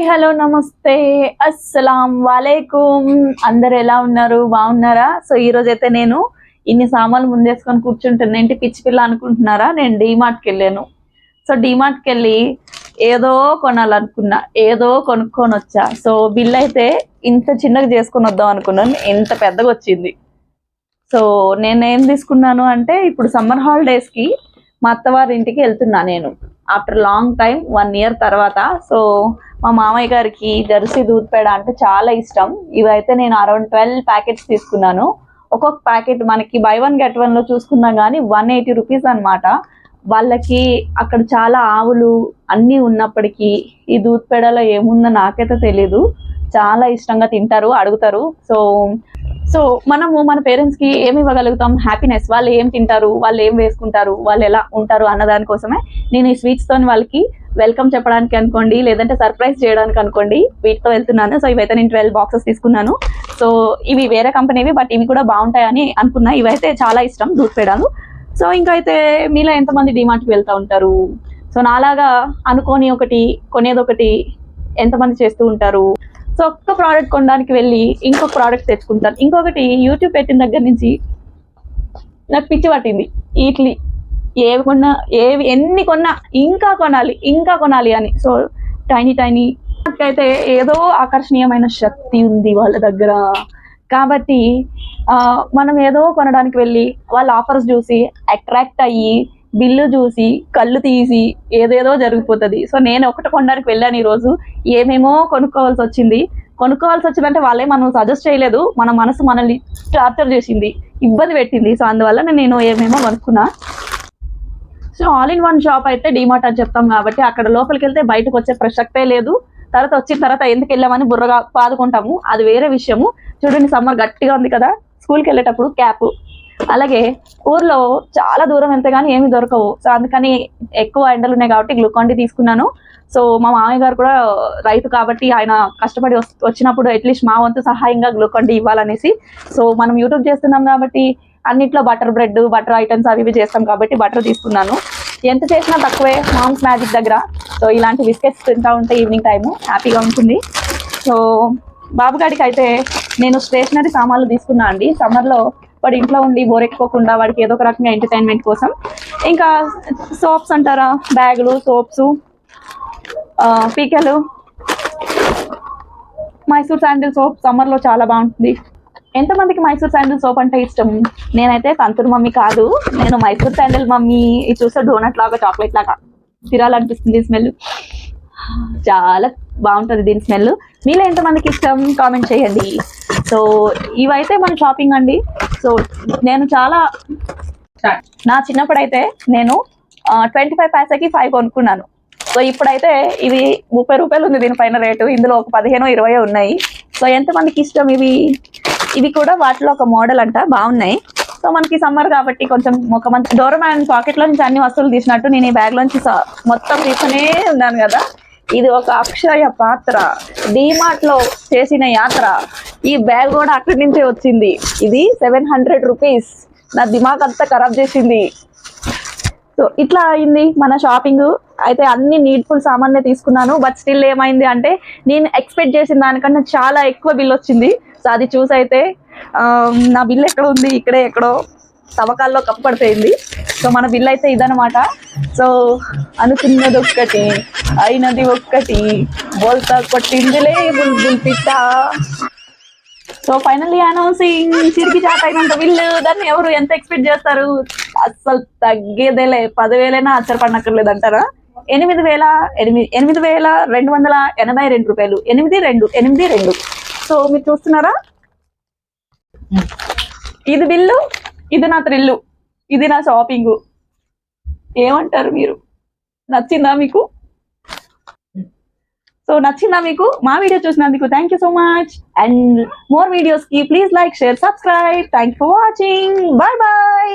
Hi hello నమస్తే. అస్సలాం వాలేకుమ్ అందరు ఎలా ఉన్నారు? బాగున్నారా? సో ఈ రోజు అయితే నేను ఇన్ని సామాన్లు ముందేసుకొని కూర్చుంటున్నా. ఏంటి పిచ్చి పిల్ల అనుకుంటున్నారా? నేను డీమార్ట్కి వెళ్ళాను. సో డీమార్ట్కి వెళ్ళి ఏదో కొనాలనుకున్నా. ఏదో కొనుక్కొని వచ్చా. సో బిల్ అయితే ఇంత చిన్నగా చేసుకొని వద్దాం అనుకున్నాను. ఇంత పెద్దగా వచ్చింది. సో నేను ఏం తీసుకున్నాను అంటే ఇప్పుడు సమ్మర్ హాలిడేస్కి మా అత్తవారి ఇంటికి వెళ్తున్నా నేను. After long time one year తర్వాత. సో మా మామయ్య గారికి జెర్సీ దూద్ పేడ అంటే చాలా ఇష్టం. ఇవైతే నేను అరౌండ్ ట్వెల్వ్ ప్యాకెట్స్ తీసుకున్నాను. ఒక్కొక్క ప్యాకెట్ మనకి బై వన్ గెట్ వన్లో చూసుకున్నా కానీ వన్ ఎయిటీ రూపీస్ అనమాట వాళ్ళకి అక్కడ చాలా ఆవులు అన్నీ ఉన్నప్పటికీ ఈ దూద్ పేడలో ఏముందో నాకైతే తెలియదు చాలా ఇష్టంగా తింటారు అడుగుతారు. సో సో మనము మన పేరెంట్స్కి ఏమి ఇవ్వగలుగుతాం? హ్యాపీనెస్ వాళ్ళు ఏం తింటారు? వాళ్ళు ఏం వేసుకుంటారు? వాళ్ళు ఎలా ఉంటారు అన్న దానికోసమే నేను ఈ స్వీట్స్ తోని వాళ్ళకి వెల్కమ్ చెప్పడానికి అనుకోండి లేదంటే సర్ప్రైజ్ చేయడానికి అనుకోండి వీటితో వెళ్తున్నాను. సో ఇవైతే నేను ట్వెల్వ్ బాక్సెస్ తీసుకున్నాను. సో ఇవి వేరే కంపెనీవి బట్ ఇవి కూడా బాగుంటాయని అనుకున్నా. ఇవైతే చాలా ఇష్టం దూద్ పేడాలు. సో ఇంకా అయితే మీలో ఎంతమంది డిమార్ట్కి వెళ్తూ ఉంటారు? సో నాలాగా అనుకోని ఒకటి కొనేది ఒకటి ఎంతమంది చేస్తూ ఉంటారు? సో ఒక్క ప్రోడక్ట్ కొనడానికి వెళ్ళి ఇంకొక ప్రోడక్ట్ తెచ్చుకుంటాను. ఇంకొకటి యూట్యూబ్ పెట్టిన దగ్గర నుంచి నాకు పిచ్చి పట్టింది. ఇట్లీ ఏవి కొన్నా ఏవి ఎన్ని కొన్నా ఇంకా కొనాలి ఇంకా కొనాలి అని. సో టైనీ టైనీ అయితే ఏదో ఆకర్షణీయమైన శక్తి ఉంది వాళ్ళ దగ్గర. కాబట్టి మనం ఏదో కొనడానికి వెళ్ళి వాళ్ళ ఆఫర్స్ చూసి అట్రాక్ట్ అయ్యి బిల్లు చూసి కళ్ళు తీసి ఏదేదో జరిగిపోతుంది. సో నేను ఒకటి కొనడానికి వెళ్ళాను ఈరోజు. ఏమేమో కొనుక్కోవాల్సి వచ్చింది. కొనుక్కోవాల్సి వచ్చిందంటే వాళ్ళే మనం సజెస్ట్ చేయలేదు. మన మనసు మనల్ని టార్చర్ చేసింది. ఇబ్బంది పెట్టింది. సో అందువల్ల నేను ఏమేమో కొనుక్కున్నా. So all in one shop అయితే డిమార్ట్ అని చెప్తాం కాబట్టి అక్కడ లోపలికి వెళ్తే బయటకు వచ్చే ప్రసక్తే లేదు. తర్వాత వచ్చిన తర్వాత ఎందుకు వెళ్ళామని బుర్రగా పాదుకుంటాము. అది వేరే విషయము. చూడండి సమ్మర్ గట్టిగా ఉంది కదా. స్కూల్కి వెళ్ళేటప్పుడు క్యాప్ అలాగే ఊర్లో చాలా దూరం వెళ్తే కానీ ఏమి దొరకవు. సో అందుకని ఎక్కువ ఎండలు ఉన్నాయి కాబట్టి గ్లూకాన్ డి తీసుకున్నాను. సో మా మామయ్య గారు కూడా రైతు కాబట్టి ఆయన కష్టపడి వచ్చినప్పుడు అట్లీస్ట్ మా వంతు సహాయంగా గ్లూకాన్ డి ఇవ్వాలనేసి. సో మనం యూట్యూబ్ చేస్తున్నాం కాబట్టి అన్నిట్లో బటర్ బ్రెడ్ బటర్ ఐటమ్స్ అవి ఇవి చేస్తాం కాబట్టి బటర్ తీసుకున్నాను. ఎంత చేసినా తక్కువే మామ్స్ మ్యాజిక్ దగ్గర. సో ఇలాంటి బిస్కెట్స్ తింటా ఉంటే ఈవినింగ్ టైము హ్యాపీగా ఉంటుంది. సో బాబుగాడికి అయితే నేను స్టేషనరీ సామాన్లు తీసుకున్నా అండి. సమ్మర్లో వాడు ఇంట్లో ఉండి బోర్ ఎక్కిపోకుండా వాడికి ఏదో ఒక రకంగా ఎంటర్టైన్మెంట్ కోసం. ఇంకా సోప్స్ అంటారా? బ్యాగులు సోప్స్ పీకెలు. మైసూర్ శాండిల్ సోప్ సమ్మర్లో చాలా బాగుంటుంది. ఎంతమందికి మైసూర్ శాండిల్ సోప్ అంటే ఇష్టం? నేనైతే కంతూరు మమ్మీ కాదు. నేను మైసూర్ శాండిల్ మమ్మీ ఇది చూస్తే డోనట్ లాగా చాక్లెట్ లాగా తిరాలనిపిస్తుంది స్మెల్ చాలా బాగుంటుంది దీని స్మెల్ మీలో ఎంతమందికి ఇష్టం? కామెంట్ చేయండి. సో ఇవైతే మన షాపింగ్ అండి. సో నేను చాలా నా చిన్నప్పుడైతే నేను ట్వంటీ ఫైవ్ పైసాకి ఫైవ్ కొనుక్కున్నాను. సో ఇప్పుడైతే ఇది ముప్పై రూపాయలు ఉంది దీనిపైన రేటు. ఇందులో ఒక పదిహేను ఇరవై ఉన్నాయి. సో ఎంతమందికి ఇష్టం ఇవి? ఇవి కూడా వాటిలో ఒక మోడల్ అంట బాగున్నాయి. సో మనకి సమ్మర్ కాబట్టి కొంచెం ఒక మంచి డోరమాన్ పాకెట్లో నుంచి అన్ని వస్తువులు తీసినట్టు నేను ఈ బ్యాగ్లోంచి మొత్తం తీసుకునే ఉన్నాను కదా. ఇది ఒక అక్షయ పాత్ర. డిమార్ట్లో చేసిన యాత్ర. ఈ బ్యాగ్ కూడా అక్కడి నుంచే వచ్చింది. ఇది సెవెన్ హండ్రెడ్ రూపీస్. నా దిమాగ్ అంతా ఖరాబ్ చేసింది. సో ఇట్లా అయింది మన షాపింగ్. అయితే అన్ని నీడ్ఫుల్ సామాన్లే తీసుకున్నాను. బట్ స్టిల్ ఏమైంది అంటే నేను ఎక్స్పెక్ట్ చేసిన దానికన్నా చాలా ఎక్కువ బిల్ వచ్చింది. సో అది చూసి అయితే నా బిల్ ఎక్కడ ఉంది? ఇక్కడే ఎక్కడో తవ్వకాల్లో కప్పడిపోయింది సో మన బిల్ అయితే ఇదనమాట సో అనుకున్నది ఒక్కటి అయినది ఒక్కటి. బోల్తా కొట్టిందిలే బుల్బుల్ పిట్ట. సో ఫైనల్లీ అనౌన్సింగ్ చిరికి చాట్ అయినంత బిల్లు దాన్ని ఎవరు ఎంత ఎక్స్పెక్ట్ చేస్తారు? అస్సలు తగ్గేదేలే. పదివేలైనా ఆశ్చర్యపడనక్కర్లేదు అంటారా ఎనిమిది వేల ఎనిమిది ఎనిమిది వేల రెండు వందల ఎనభై రెండు రూపాయలు. ఎనిమిది రెండు ఎనిమిది రెండు. సో మీరు చూస్తున్నారా? ఇది బిల్లు ఇది నా థ్రిల్లు ఇది నా షాపింగ్ ఏమంటారు మీరు? నచ్చిందా మీకు? సో నచ్చిందా మీకు? మా వీడియో చూసినందుకు thank you so much and more వీడియోస్కి please like share subscribe thank for watching bye bye